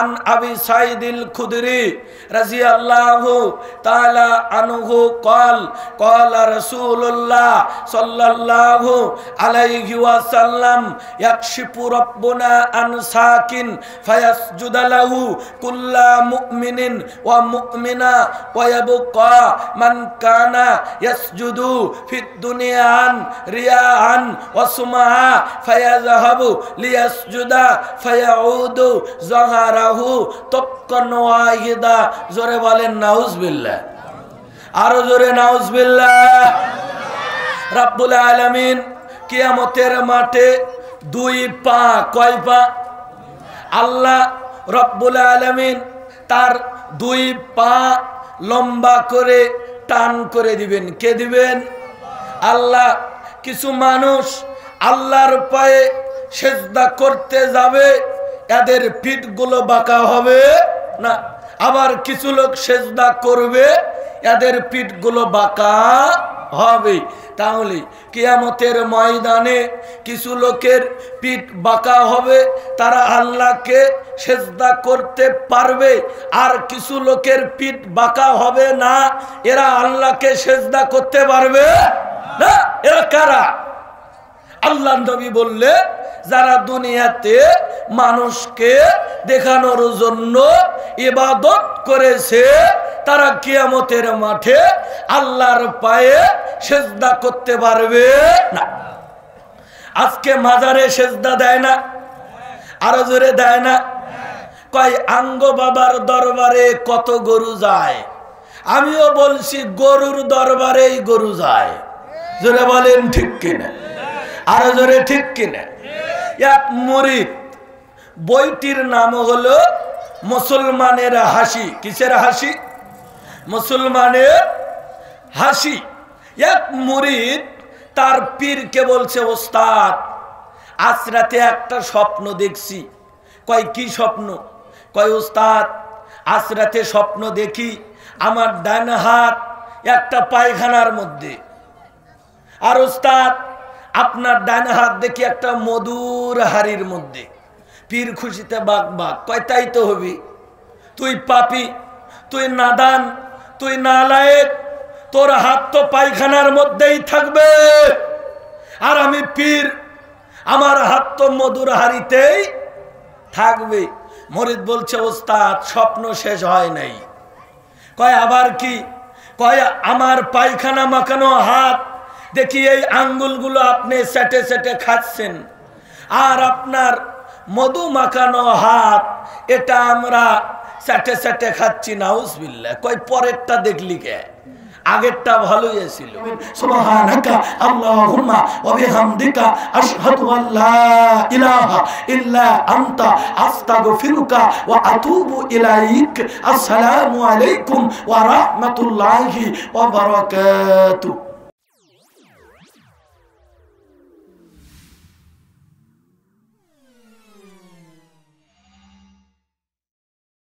আন আবি সাইদিল খুদরি রাজিয়াল্লাহু তাআলা আনহু কল কল রাসূলুল্লাহ সাল্লাল্লাহু আলাইহি ওয়াসাল্লাম, ইয়াকশিফু রাব্বুনা আন সাকিন, ফায়াসজুদু লাহু কুল্লা মুমিনিন ওয়া মুমিনা, ওয়া ইয়াবকা মান কানা ইয়াসজুদু ফিদ দুনিয়ান আন রিয়া আন ওয়া সুমআ ফায়াযহাবু লিয়াসজুদা, ফায়াউদু যাহারা জোরে বলেন আরও জোরে রাব্বুল আলামিন কিয়ামতের মাঠে দুই পা, কয় পা? আল্লাহ রব্বুল আলামিন তার দুই পা লম্বা করে টান করে দিবেন। কে দিবেন? আল্লাহ। কিছু মানুষ আল্লাহর পায়ে সেজদা করতে যাবে এদের পিঠগুলো বাঁকা হবে না। আবার কিছু লোক সেজদা করবে, এদের পিঠগুলো বাঁকা হবে। তাহলে কিয়ামতের ময়দানে কিছু লোকের পিঠ বাঁকা হবে, তারা আল্লাহকে সেজদা করতে পারবে। আর কিছু লোকের পিঠ বাঁকা হবে না, এরা আল্লাহকে সেজদা করতে পারবে না। এরা কারা? আল্লাহ নবী বললে, যারা দুনিয়াতে মানুষকে দেখানোর জন্য ইবাদত করেছে, তারা কিয়ামতের মাঠে আল্লাহর পায়ে সেজদা করতে পারবে না। আজকে মাজারে সেজদা দেয় না, আরও জোরে দেয় না। কয়, আঙ্গ বাবার দরবারে কত গরু যায়? আমিও বলছি, গরুর দরবারেই গরু যায়। জোরে বলেন, ঠিক কিনা? আরও জোরে, ঠিক কিনা? এক মুরিদ বইটির নাম হলো মুসলমানের হাসি। কিসের হাসি? মুসলমানের হাসি। এক মুরিদ তার পীরকে বলছে, ওস্তাদ, আজ রাতে একটা স্বপ্ন দেখছি। কয়, কি স্বপ্ন? কয়, ওস্তাদ, আজ রাতে স্বপ্ন দেখি আমার ডান হাত একটা পায়খানার মধ্যে। আর ওস্তাদ, আপনার ডান হাত দেখি একটা মধুর হাড়ির মধ্যে। পীর খুশিতে বাঘ বাঘ। কয়, তাই তো হবি। তুই পাপি, তুই নাদান, তুই নালায়েক, তোর হাত তো পায়খানার মধ্যেই থাকবে। আর আমি পীর, আমার হাত তো মধুর হাড়িতেই থাকবে। মরিদ বলছে, ওস্তাদ, স্বপ্ন শেষ হয় নাই। কয়, আবার কি? কয়, আমার পায়খানা মাখানো হাত, দেখি এই আঙ্গুলগুলো আপনি সেটে সেটে খাচ্ছেন। আর আপনার মধু মাখানো হাত, এটা আমরা সেটে সেটে খাচ্ছি না উসবিল্লা কই পরেরটা দেখলি কে? আগেরটা ভালোই ছিল। সুবহানাকা, আল্লাহুম্মা, ওয়া বিহামদিকা, আশহাদু আল্লা ইলাহা ইল্লা আনতা, আস্তাগফিরুকা ওয়া আতুবু ইলাইক। আসসালামু আলাইকুম ওয়া রাহমাতুল্লাহি ওয়া